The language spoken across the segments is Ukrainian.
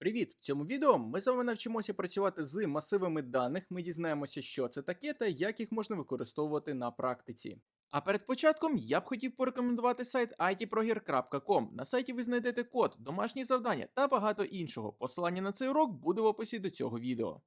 Привіт! В цьому відео ми з вами навчимося працювати з масивами даних. Ми дізнаємося, що це таке та як їх можна використовувати на практиці. А перед початком я б хотів порекомендувати сайт itproger.com. На сайті ви знайдете код, домашні завдання та багато іншого. Посилання на цей урок буде в описі до цього відео.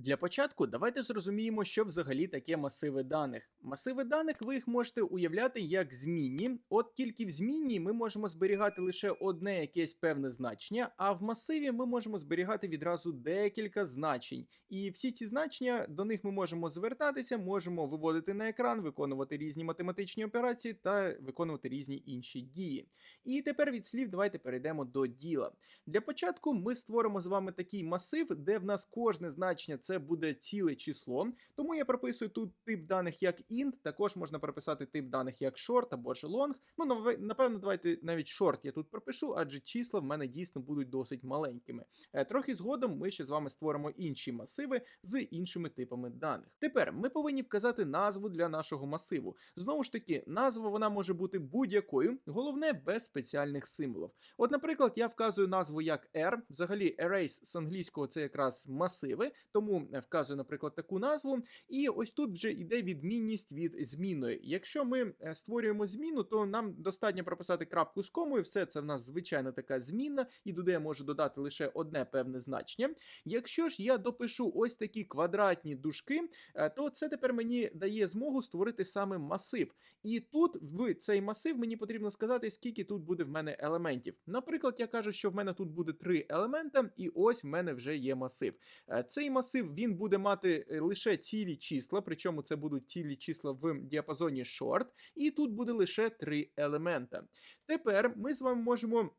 Для початку давайте зрозуміємо, що взагалі таке масиви даних. Масиви даних ви їх можете уявляти як змінні. От тільки в змінній ми можемо зберігати лише одне якесь певне значення, а в масиві ми можемо зберігати відразу декілька значень. І всі ці значення до них ми можемо звертатися, можемо виводити на екран, виконувати різні математичні операції та виконувати різні інші дії. І тепер від слів давайте перейдемо до діла. Для початку ми створимо з вами такий масив, де в нас кожне значення це буде ціле число. Тому я прописую тут тип даних як int, також можна прописати тип даних як short або ж long. Ну, напевно, давайте навіть short я тут пропишу, адже числа в мене дійсно будуть досить маленькими. Е, Трохи згодом ми ще з вами створимо інші масиви з іншими типами даних. Тепер ми повинні вказати назву для нашого масиву. Знову ж таки, назва вона може бути будь-якою, головне без спеціальних символів. От, наприклад, я вказую назву як R. Взагалі, arrays з англійського це якраз масиви, тому е, вказую, наприклад, таку назву. І ось тут вже йде відмінність від змінної. Якщо ми е, створюємо зміну, то нам достатньо прописати крапку з комою. Все це в нас звичайно така змінна, і туди я можу додати лише одне певне значення. Якщо ж я допишу ось такі квадратні дужки, е, то це тепер мені дає змогу створити саме масив. І тут в цей масив мені потрібно сказати, скільки тут буде в мене елементів. Наприклад, я кажу, що в мене тут буде три елемента, і ось в мене вже є масив. Цей масив він буде мати е, лише цілі числа, причому це будуть цілі числа в діапазоні short, і тут буде лише три елемента. Тепер ми з вами можемо.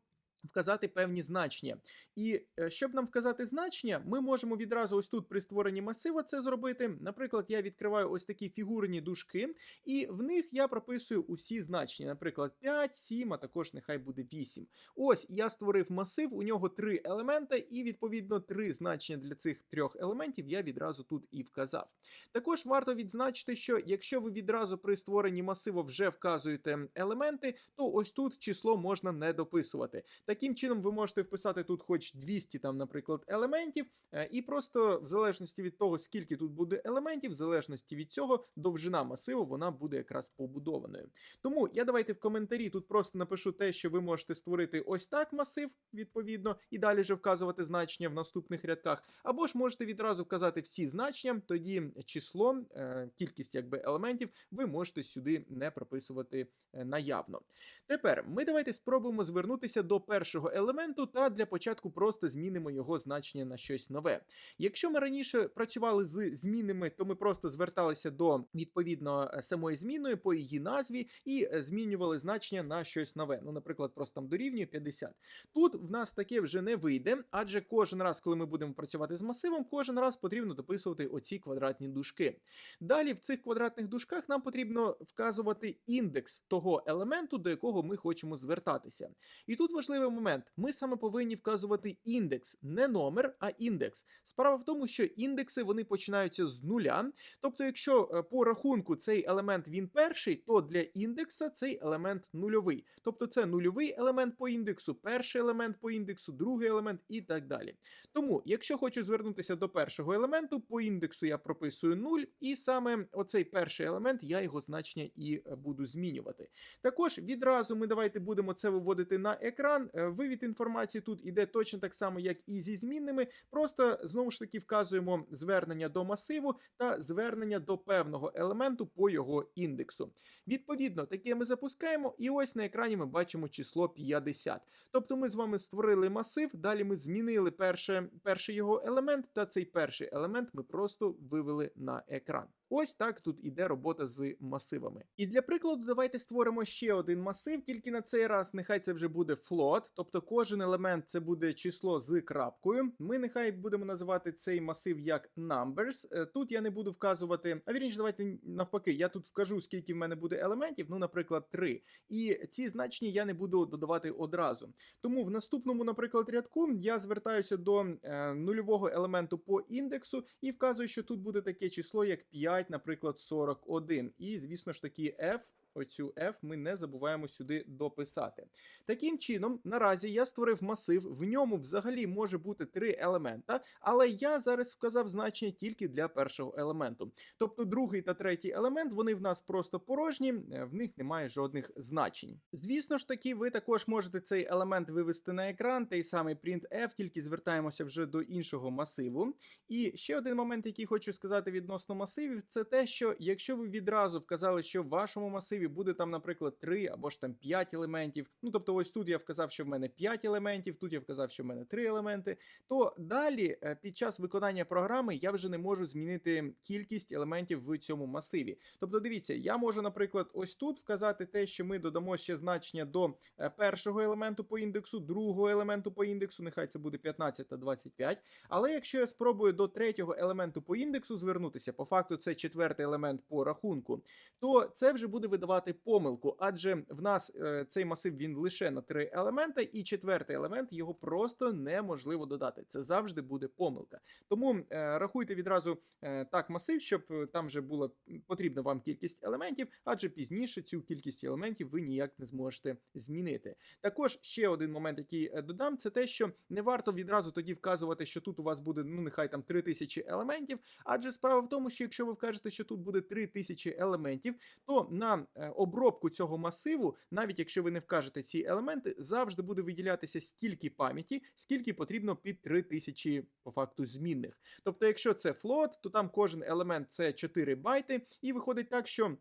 Вказати певні значення. І е, щоб нам вказати значення, ми можемо відразу ось тут при створенні масива це зробити. Наприклад, я відкриваю ось такі фігурні дужки, і в них я прописую усі значення. Наприклад, 5, 7, а також нехай буде 8. Ось я створив масив, у нього три елемента, і відповідно три значення для цих трьох елементів я відразу тут і вказав. Також варто відзначити, що якщо ви відразу при створенні масиву вже вказуєте елементи, то ось тут число можна не дописувати. Таким чином, ви можете вписати тут хоч 200, там, наприклад, елементів, е, і просто в залежності від того, скільки тут буде елементів, в залежності від цього, довжина масиву вона буде якраз побудованою. Тому я давайте в коментарі тут просто напишу те, що ви можете створити ось так масив, відповідно, і далі вже вказувати значення в наступних рядках. Або ж можете відразу вказати всі значення, тоді число, е, кількість якби елементів, ви можете сюди не прописувати е, наявно. Тепер ми давайте спробуємо звернутися до першого елементу та для початку просто змінимо його значення на щось нове. Якщо ми раніше працювали з змінами, то ми просто зверталися до відповідно е, самої змінної по її назві і е, змінювали значення на щось нове. Ну, наприклад, просто там дорівнює 50. Тут в нас таке вже не вийде, адже кожен раз, коли ми будемо працювати з масивом, кожен раз потрібно дописувати оці квадратні дужки. Далі в цих квадратних дужках нам потрібно вказувати індекс того елементу, до якого ми хочемо звертатися. І тут важливий момент: ми саме повинні вказувати індекс, не номер, а індекс. Справа в тому, що індекси вони починаються з нуля. Тобто, якщо е, по рахунку цей елемент він перший, то для індекса цей елемент нульовий. Тобто це нульовий елемент по індексу, перший елемент по індексу, другий елемент і так далі. Тому, якщо хочу звернутися до першого елементу, по індексу я прописую 0, і саме оцей перший елемент я його значення і е, буду змінювати. Також відразу ми давайте будемо це виводити на екран. Е, Вивід інформації тут іде точно так само, як і зі змінними. Просто знову ж таки вказуємо звернення до масиву та звернення до певного елементу по його індексу. Відповідно, таке ми запускаємо, і ось на екрані ми бачимо число 50. Тобто ми з вами створили масив, далі ми змінили перше, перший його елемент, та цей перший елемент ми просто вивели на екран. Ось так тут іде робота з масивами. І для прикладу, давайте створимо ще один масив, тільки на цей раз нехай це вже буде float, тобто кожен елемент це буде число з крапкою. Ми нехай будемо називати цей масив як numbers. Е, Тут я не буду вказувати, а вірніше, давайте навпаки, я тут вкажу, скільки в мене буде елементів, ну, наприклад, 3. І ці значення я не буду додавати одразу. Тому в наступному, наприклад, рядку я звертаюся до е, нульового елементу по індексу і вказую, що тут буде таке число, як 5, наприклад, 41. І, звісно ж таки, F оцю F ми не забуваємо сюди дописати. Таким чином, наразі я створив масив, в ньому взагалі може бути три елемента, але я зараз вказав значення тільки для першого елементу. Тобто другий та третій елемент вони в нас просто порожні, е, в них немає жодних значень. Звісно ж таки, ви також можете цей елемент вивести на екран, той самий printf, тільки звертаємося вже до іншого масиву. І ще один момент, який хочу сказати відносно масивів, це те, що якщо ви відразу вказали, що в вашому масиві буде там, наприклад, 3 або ж там 5 елементів. Ну тобто, ось тут я вказав, що в мене 5 елементів, тут я вказав, що в мене 3 елементи. То далі, е, під час виконання програми, я вже не можу змінити кількість елементів в цьому масиві. Тобто, дивіться, я можу, наприклад, ось тут вказати те, що ми додамо ще значення до е, першого елементу по індексу, другого елементу по індексу, нехай це буде 15 та 25. Але якщо я спробую до третього елементу по індексу звернутися, по факту це четвертий елемент по рахунку, то це вже буде видавати помилку, адже в нас е, цей масив він лише на три елемента, і четвертий елемент його просто неможливо додати. Це завжди буде помилка. Тому е, рахуйте відразу е, так масив, щоб там вже була потрібна вам кількість елементів, адже пізніше цю кількість елементів ви ніяк не зможете змінити. Також ще один момент, який додам, це те, що не варто відразу тоді вказувати, що тут у вас буде, ну нехай там 3000 елементів. Адже справа в тому, що якщо ви вкажете, що тут буде 3000 елементів, то на обробку цього масиву, навіть якщо ви не вкажете ці елементи, завжди буде виділятися стільки пам'яті, скільки потрібно під 3000 по факту змінних. Тобто, якщо це флот, то там кожен елемент це 4 байти, і виходить так, що.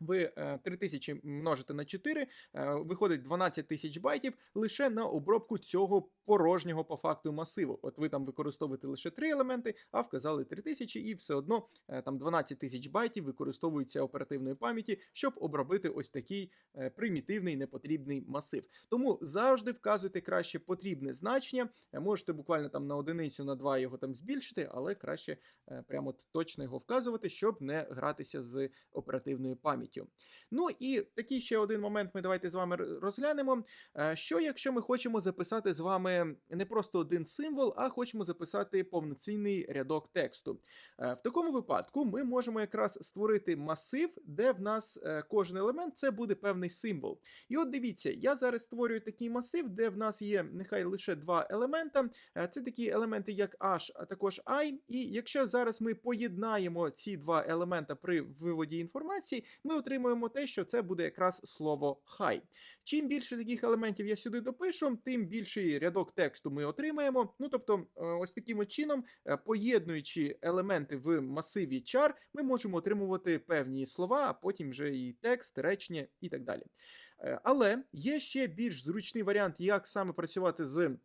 Ви е, 3000 множите на 4, е, виходить 12 тисяч байтів лише на обробку цього порожнього по факту масиву. От ви там використовуєте лише 3 елементи, а вказали 3000, і все одно е, там 12 тисяч байтів використовується оперативної пам'яті, щоб обробити ось такий е, примітивний непотрібний масив. Тому завжди вказуйте краще потрібне значення. Е, Можете буквально там на одиницю, на два його там збільшити, але краще прямо точно його вказувати, щоб не гратися з оперативною пам'яттю. Ну і такий ще один момент ми давайте з вами розглянемо. Що якщо ми хочемо записати з вами не просто один символ, а хочемо записати повноцінний рядок тексту? Е, В такому випадку ми можемо якраз створити масив, де в нас е, кожен елемент це буде певний символ. І от дивіться, я зараз створюю такий масив, де в нас є нехай лише два елемента. Е, Це такі елементи, як H, а також I. І якщо зараз ми поєднаємо ці два елемента при виводі інформації, ми отримуємо те, що це буде якраз слово хай. Чим більше таких елементів я сюди допишу, тим більший рядок тексту ми отримаємо. Ну тобто, е, ось таким чином, е, поєднуючи елементи в масиві чар, ми можемо отримувати певні слова, а потім вже і текст, речення і так далі. Е, Але є ще більш зручний варіант, як саме працювати з.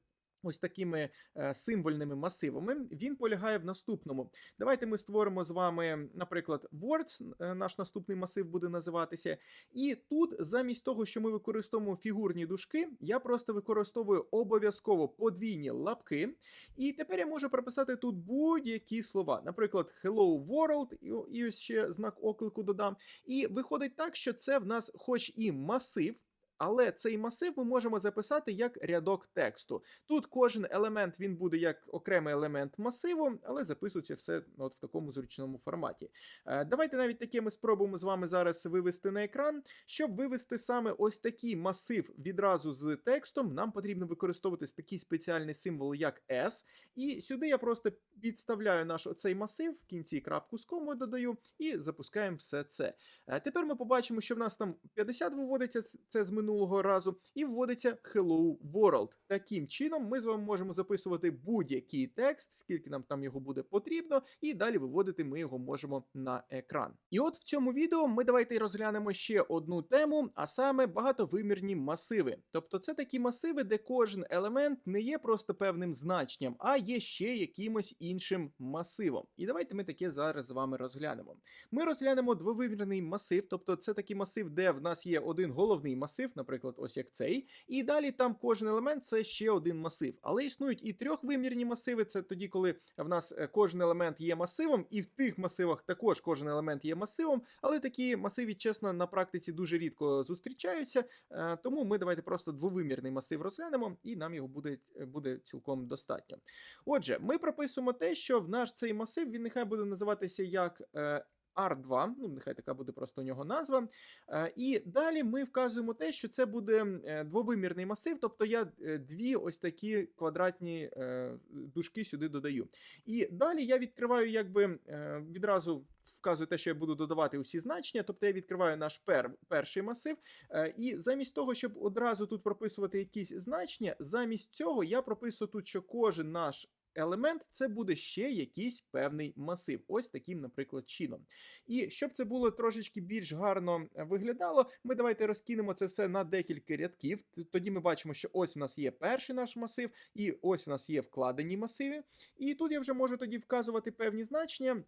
Ось такими е, символьними масивами. Він полягає в наступному. Давайте ми створимо з вами, наприклад, Words, е, наш наступний масив буде називатися. І тут, замість того, що ми використовуємо фігурні дужки, я просто використовую обов'язково подвійні лапки. І тепер я можу прописати тут будь-які слова. Наприклад, Hello World, і- ось ще знак оклику додам. І виходить так, що це в нас хоч і масив. Але цей масив ми можемо записати як рядок тексту. Тут кожен елемент він буде як окремий елемент масиву, але записується все от в такому зручному форматі. Е, Давайте навіть таке ми спробуємо з вами зараз вивести на екран. Щоб вивести саме ось такий масив відразу з текстом, нам потрібно використовувати такий спеціальний символ, як S. І сюди я просто підставляю наш оцей масив, в кінці крапку з комою додаю і запускаємо все це. Е, Тепер ми побачимо, що в нас там 50 виводиться це з минулого разу, і вводиться Hello World. Таким чином, ми з вами можемо записувати будь-який текст, скільки нам там його буде потрібно, і далі виводити ми його можемо на екран. І от в цьому відео ми давайте розглянемо ще одну тему, а саме багатовимірні масиви. Тобто, це такі масиви, де кожен елемент не є просто певним значенням, а є ще якимось іншим масивом. І давайте ми таке зараз з вами розглянемо. Ми розглянемо двовимірний масив, тобто це такий масив, де в нас є один головний масив, наприклад, ось як цей, і далі там кожен елемент це ще один масив. Але існують і трьохвимірні масиви. Це тоді, коли в нас е, кожен елемент є масивом, і в тих масивах також кожен елемент є масивом. Але такі масиви, чесно, на практиці дуже рідко зустрічаються. е, Тому ми давайте просто двовимірний масив розглянемо, і нам його буде, буде цілком достатньо. Отже, ми прописуємо те, що в наш цей масив він нехай буде називатися як е, R2, ну нехай така буде просто у нього назва. Е, І далі ми вказуємо те, що це буде е, двовимірний масив, тобто я е, дві ось такі квадратні дужки сюди додаю. І далі я відкриваю якби відразу. Вказую те, що я буду додавати усі значення, тобто я відкриваю наш пер, перший масив, і замість того, щоб одразу тут прописувати якісь значення, замість цього я прописую тут, що кожен наш елемент це буде ще якийсь певний масив. Ось таким, наприклад, чином. І щоб це було трошечки більш гарно е, виглядало, ми давайте розкинемо це все на декілька рядків. Тоді ми бачимо, що ось у нас є перший наш масив, і ось у нас є вкладені масиви. І тут я вже можу тоді вказувати певні значення.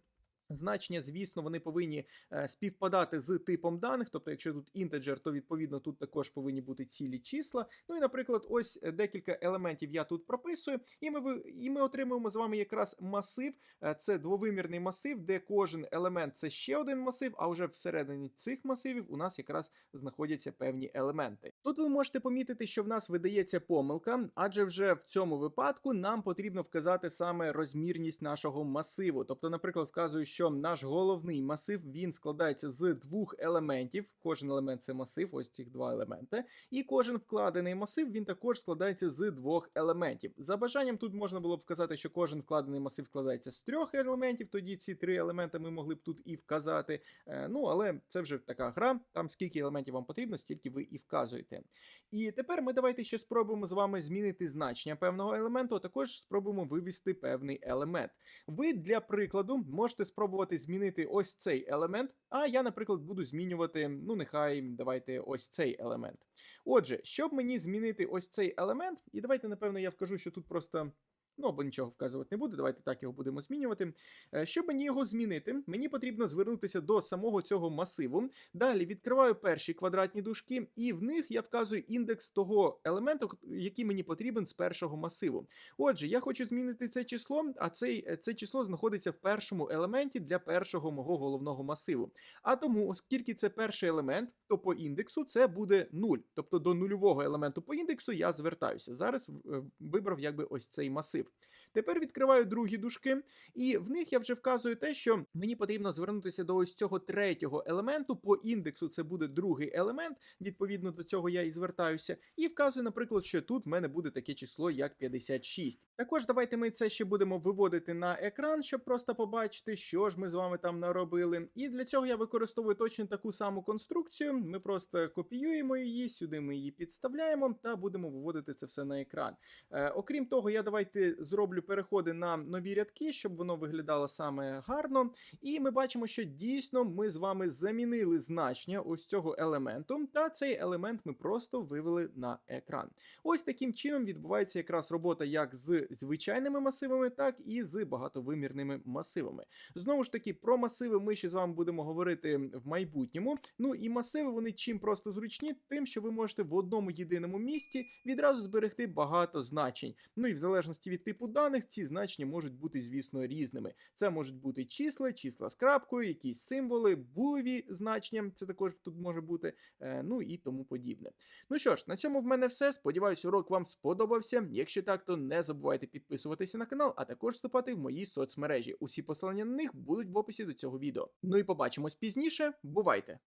Значення, звісно, вони повинні е, співпадати з типом даних. Тобто, якщо тут інтеджер, то відповідно тут також повинні бути цілі числа. Ну і, наприклад, ось е, декілька елементів я тут прописую, і ми і ми отримуємо з вами якраз масив. Е, Це двовимірний масив, де кожен елемент це ще один масив, а вже всередині цих масивів у нас якраз знаходяться певні елементи. Тут ви можете помітити, що в нас видається помилка, адже вже в цьому випадку нам потрібно вказати саме розмірність нашого масиву. Тобто, наприклад, вказую, що наш головний масив він складається з двох елементів. Кожен елемент це масив, ось цих два елементи. І кожен вкладений масив він також складається з двох елементів. За бажанням тут можна було б вказати, що кожен вкладений масив складається з трьох елементів. Тоді ці три елементи ми могли б тут і вказати. Е, Ну але це вже така гра. Там скільки елементів вам потрібно, стільки ви і вказуєте. І тепер ми давайте ще спробуємо з вами змінити значення певного елементу, а також спробуємо вивести певний елемент. Ви для прикладу можете спробувати змінити ось цей елемент, а я, наприклад, буду змінювати, ну нехай давайте ось цей елемент. Отже, щоб мені змінити ось цей елемент, і давайте, напевно, я вкажу, що тут просто. Ну, або нічого вказувати не буду, давайте так його будемо змінювати. Е, Щоб мені його змінити, мені потрібно звернутися до самого цього масиву. Далі відкриваю перші квадратні дужки, і в них я вказую індекс того елементу, який мені потрібен з першого масиву. Отже, я хочу змінити це число, а цей, е, це число знаходиться в першому елементі для першого мого головного масиву. А тому, оскільки це перший елемент, то по індексу це буде 0. Тобто до нульового елементу по індексу я звертаюся. Зараз е, вибрав якби ось цей масив. Тепер відкриваю другі дужки, і в них я вже вказую те, що мені потрібно звернутися до ось цього третього елементу. По індексу це буде другий елемент. Відповідно до цього я і звертаюся. І вказую, наприклад, що тут в мене буде таке число, як 56. Також давайте ми це ще будемо виводити на екран, щоб просто побачити, що ж ми з вами там наробили. І для цього я використовую точно таку саму конструкцію. Ми просто копіюємо її, сюди ми її підставляємо та будемо виводити це все на екран. Е, окрім того, я давайте зроблю переходи на нові рядки, щоб воно виглядало саме гарно. І ми бачимо, що дійсно ми з вами замінили значення ось цього елементу, та цей елемент ми просто вивели на екран. Ось таким чином відбувається якраз робота як з звичайними масивами, так і з багатовимірними масивами. Знову ж таки, про масиви ми ще з вами будемо говорити в майбутньому. Ну і масиви вони чим просто зручні, тим, що ви можете в одному єдиному місці відразу зберегти багато значень. Ну і в залежності від типу даних, ці значення можуть бути, звісно, різними. Це можуть бути числа, числа з крапкою, якісь символи, булеві значення. Це також тут може бути, е, ну і тому подібне. Ну що ж, на цьому в мене все. Сподіваюсь, урок вам сподобався. Якщо так, то не забувайте підписуватися на канал, а також вступати в мої соцмережі. Усі посилання на них будуть в описі до цього відео. Ну і побачимось пізніше. Бувайте!